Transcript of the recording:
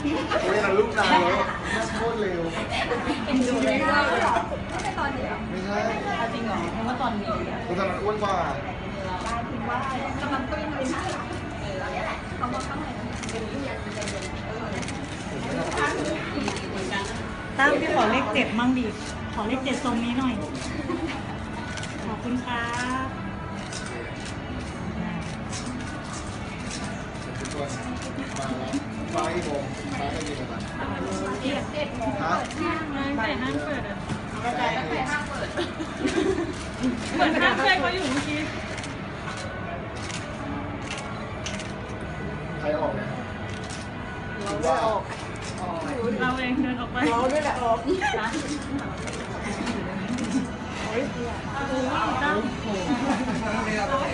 เฮ้ยเราลูกนายแล้วโคตรเร็ว ดูเลยได้หรอไม่ใช่ตอนเดียว ไม่ใช่ จริงเหรอเพราะว่าตอนนี้ คุณทำมันอ้วนกว่า ได้ถึงว่ากำลังก็ ตั้งพี่ขอเลขเจ็ดมั่งดิขอเลขเจ็ดทรงนี้หน่อย ขอบคุณครับทุกคนมาแล้วฟ้ากี่โมงฟ้าจะกินอะไรเจ็ดเจ็ดโมงฮะใส่ห้างเปิดอะกระจายตั้งแต่ห้างเปิด เหมือนห้างเพื่อนเขาอยู่เมื่อกี้ใครออกเนี่ยคิดว่า เราเองเดินออกไปเราด้วยแหละออกตั้ง